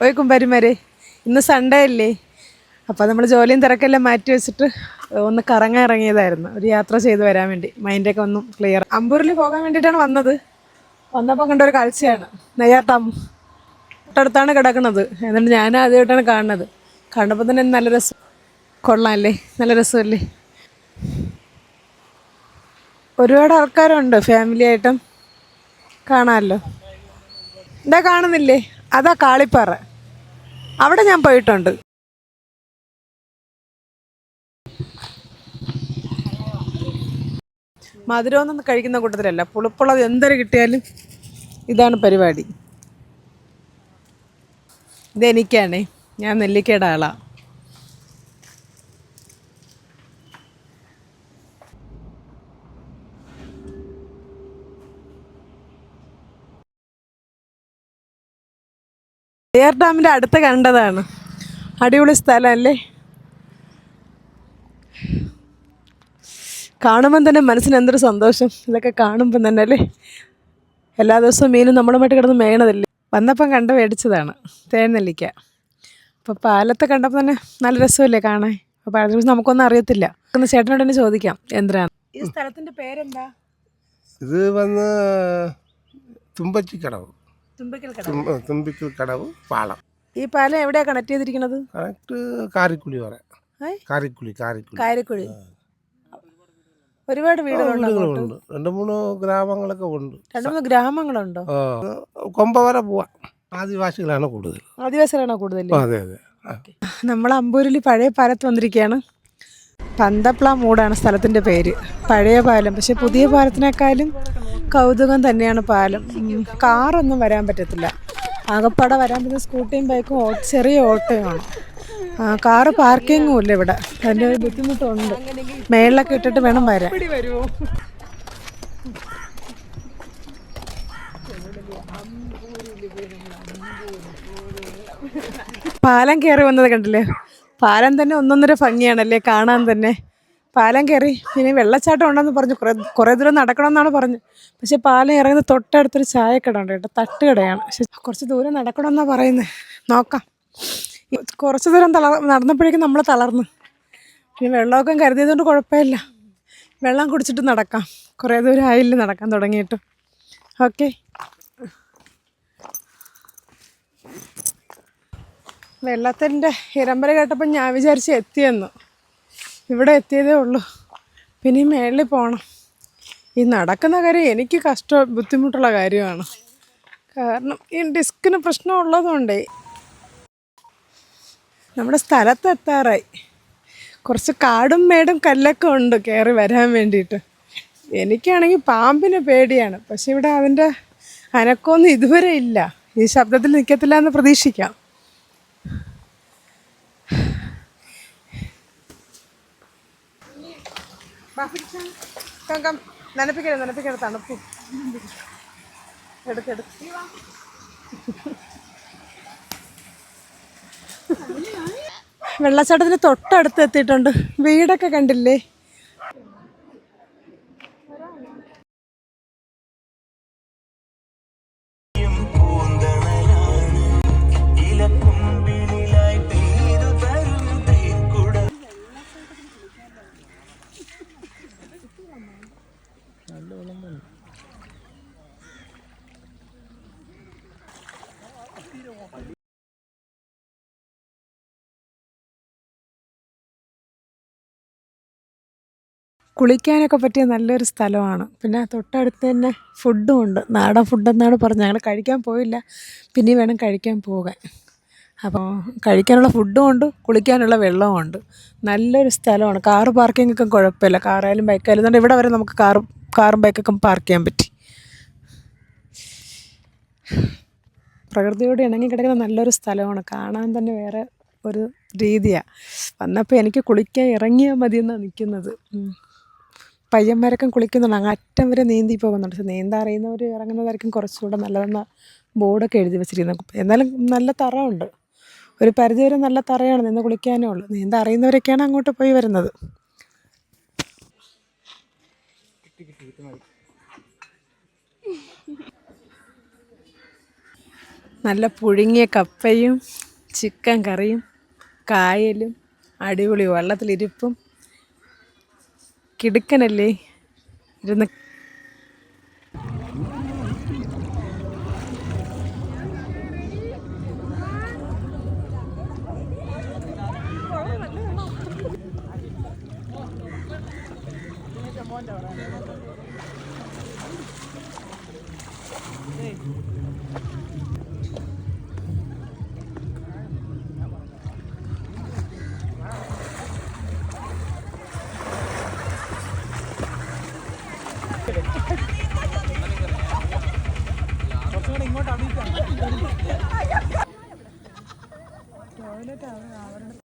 ഓയ് കുമ്പാരിമാരെ ഇന്ന് സൺഡേ അല്ലേ? അപ്പോൾ നമ്മൾ ജോലിയും തിരക്കെല്ലാം മാറ്റി വെച്ചിട്ട് ഒന്ന് കറങ്ങാൻ ഇറങ്ങിയതായിരുന്നു. ഒരു യാത്ര ചെയ്ത് വരാൻ വേണ്ടി. മൈൻഡൊക്കെ ഒന്നും ക്ലിയർ അമ്പൂരിൽ പോകാൻ വേണ്ടിയിട്ടാണ് വന്നത്. വന്നപ്പോൾ കണ്ട ഒരു കാഴ്ചയാണ്. നെയ്യാട്ടം തൊട്ടടുത്താണ് കിടക്കുന്നത്. എന്നിട്ട് ഞാൻ ആദ്യമായിട്ടാണ് കാണുന്നത്. കണ്ടപ്പോൾ തന്നെ നല്ല രസം. കൊള്ളാമല്ലേ നല്ല രസമല്ലേ? ഒരുപാട് ആൾക്കാരുണ്ട്. ഫാമിലി ആയിട്ടും കാണാമല്ലോ എന്താ കാണുന്നില്ലേ? അതാ കാളിപ്പാറ. അവിടെ ഞാൻ പോയിട്ടുണ്ട്. മധുരമൊന്നും കഴിക്കുന്ന കൂട്ടത്തിലല്ല. പുളിപ്പുള്ളത് എന്തൊരു കിട്ടിയാലും ഇതാണ് പരിപാടി. ഇതെനിക്കാണേ. ഞാൻ നെല്ലിക്കയുടെ ആളാ. എയർ ഡാമിന്റെ അടുത്ത് കണ്ടതാണ്. അടിപൊളി സ്ഥലമല്ലേ? കാണുമ്പം തന്നെ മനസ്സിന് എന്തൊരു സന്തോഷം. ഇതൊക്കെ കാണുമ്പം തന്നെ അല്ലേ? എല്ലാ ദിവസവും മീനും നമ്മളുമായിട്ട് കിടന്ന് മേയണതല്ലേ? വന്നപ്പം കണ്ട് മേടിച്ചതാണ്. തേനെല്ലിക്ക. അപ്പോൾ പാലത്തെ കണ്ടപ്പോൾ തന്നെ നല്ല രസമല്ലേ കാണാൻ? അപ്പോൾ പാലത്തെ കുറിച്ച് നമുക്കൊന്നും അറിയത്തില്ല. ഒന്ന് ചേട്ടനോട് തന്നെ ചോദിക്കാം എന്തിനാണ്? ഈ സ്ഥലത്തിന്റെ പേരെന്താ? ഇത് വന്ന് തുമ്പച്ചിക്കടവ്. തുമ്പക്കൽ കട തുമ്പ തുമ്പിക്കൽ കടവ് പാളം. ഈ പാലം എവിടെയാ കണക്ട് ചെയ്തിരിക്കുന്നത്? കണക്ട് കാരിക്കുളി വരെ ഏ? കാരിക്കുളി കാരിക്കുളി ഒരുപാട് വീടുകളുണ്ട് രണ്ടു മൂന്ന് ഗ്രാമങ്ങളൊക്കെ ഉണ്ട്. രണ്ട് മൂന്ന് ഗ്രാമങ്ങളുണ്ടോ? കൊമ്പ വരെ പോവാ. ആദിവാസികളാണ് കൂടുതൽ. ആദിവാസികളാണോ കൂടുതൽ? അതെ അതെ. നമ്മൾ അമ്പൂരിൽ പഴയ പാലത്ത് വന്നിരിക്കുകയാണ് പന്തപ്ല മൂടാണ് സ്ഥലത്തിന്റെ പേര്. പഴയ പാലം. പക്ഷെ പുതിയ പാലത്തിനേക്കാളും കൗതുകം തന്നെയാണ് പാലം. കാറൊന്നും വരാൻ പറ്റത്തില്ല. ആകപ്പാടെ വരാൻ പറ്റുന്ന സ്കൂട്ടിയും ബൈക്കും ചെറിയ ഓട്ടോയാണ്. ആ, കാറ് പാർക്കിങ്ങും ഇല്ല ഇവിടെ. അതിന്റെ ഒരു ബുദ്ധിമുട്ടുണ്ട്. മേളിലൊക്കെ ഇട്ടിട്ട് വേണം വരാൻ. പാലം കയറി വന്നത് കണ്ടില്ലേ? പാലം തന്നെ ഒന്നൊന്നര ഭംഗിയാണല്ലേ കാണാൻ തന്നെ? പാലം കയറി പിന്നെ വെള്ളച്ചാട്ടം ഉണ്ടെന്ന് പറഞ്ഞു. കുറേ കുറേ ദൂരം നടക്കണമെന്നാണ് പറഞ്ഞു. പക്ഷേ പാലം ഇറങ്ങുന്ന തൊട്ടടുത്തൊരു ചായക്കട ഉണ്ട് കേട്ടോ. തട്ടുകടയാണ്. പക്ഷെ കുറച്ച് ദൂരം നടക്കണമെന്നാണ് പറയുന്നത് നോക്കാം. കുറച്ച് ദൂരം തള നടന്നപ്പോഴേക്കും നമ്മൾ തളർന്നു. പിന്നെ വെള്ളമൊക്കെ കരുതിയതുകൊണ്ട് കുഴപ്പമില്ല. വെള്ളം കുടിച്ചിട്ട് നടക്കാം. കുറേ ദൂരം ആയില്ല നടക്കാൻ തുടങ്ങിയിട്ട്. ഓക്കെ. വെള്ളത്തിന്റെ ഇരമ്പര കേട്ടപ്പോൾ ഞാൻ വിചാരിച്ച് എത്തിയെന്ന്. ഇവിടെ എത്തിയതേ ഉള്ളൂ. പിന്നെ ഈ മേളിൽ പോകണം ഈ നടക്കുന്ന കാര്യം എനിക്ക് കഷ്ടം ബുദ്ധിമുട്ടുള്ള കാര്യമാണ്. കാരണം ഈ ഡിസ്കിന് പ്രശ്നമുള്ളതുകൊണ്ടേ നമ്മുടെ സ്ഥലത്ത് എത്താറായി. കുറച്ച് കാടും മേടും കല്ലൊക്കെ ഉണ്ട് കയറി വരാൻ വേണ്ടിയിട്ട്. എനിക്കാണെങ്കിൽ പാമ്പിന് പേടിയാണ്. പക്ഷെ ഇവിടെ അവന്റെ അനക്കമൊന്നും ഇതുവരെ ഇല്ല. ഈ ശബ്ദത്തിൽ നിൽക്കത്തില്ല എന്ന് പ്രതീക്ഷിക്കാം. നനപ്പിക്കരുത് നനപ്പിക്കരുത് തണുപ്പ് എടുക്കെടുക്ക് വെള്ളച്ചാട്ടത്തിന് തൊട്ടടുത്ത് എത്തിയിട്ടുണ്ട്. വീടൊക്കെ കണ്ടില്ലേ? കുളിക്കാനൊക്കെ പറ്റിയ നല്ലൊരു സ്ഥലമാണ്. പിന്നെ തൊട്ടടുത്ത് തന്നെ ഫുഡും ഉണ്ട്. നാടൻ ഫുഡെന്നാണ് പറഞ്ഞത്. ഞങ്ങൾ കഴിക്കാൻ പോയില്ല. പിന്നെ വേണം കഴിക്കാൻ പോകാൻ. അപ്പോൾ കഴിക്കാനുള്ള ഫുഡും ഉണ്ട് കുളിക്കാനുള്ള വെള്ളവും ഉണ്ട്. നല്ലൊരു സ്ഥലമാണ്. കാറ് പാർക്കിംഗ് ഒക്കെ കുഴപ്പമില്ല. കാറായാലും ബൈക്കായാലും അതുകൊണ്ട് ഇവിടെ വരെ നമുക്ക് കാറും കാറും ബൈക്കൊക്കെ പാർക്ക് ചെയ്യാൻ പറ്റി. പ്രകൃതിയോട് ഇണങ്ങി കിടക്കുന്ന നല്ലൊരു സ്ഥലമാണ്. കാണാൻ തന്നെ വേറെ ഒരു രീതിയാണ് വന്നപ്പോൾ എനിക്ക് കുളിക്കാൻ ഇറങ്ങിയാൽ മതിയെന്നാണ് നിൽക്കുന്നത്. പയ്യന്മാരൊക്കെ കുളിക്കുന്നുണ്ട്. അങ്ങ് അറ്റം വരെ നീന്തി പോകുന്നുണ്ട്. പക്ഷെ നീന്താൻ അറിയുന്നവർ ഇറങ്ങുന്നതായിരിക്കും കുറച്ചുകൂടെ നല്ലതെന്ന ബോർഡൊക്കെ എഴുതി വെച്ചിരിക്കുന്നത്. എന്നാലും നല്ല തറയുണ്ട്. ഒരു പരിധി വരെ നല്ല തറയാണ്. നിന്ന് കുളിക്കാനേ ഉള്ളൂ. നീന്താൻ അറിയുന്നവരൊക്കെയാണ് അങ്ങോട്ട് പോയി വരുന്നത്. നല്ല പുഴുങ്ങിയ കപ്പയും ചിക്കൻ കറിയും കായലും അടിപൊളി വെള്ളത്തിലിരിപ്പും കിടുക്കനല്ലേ ഇരുന്ന് Thank you. കൂടുതലായിട്ട് അവരുടെ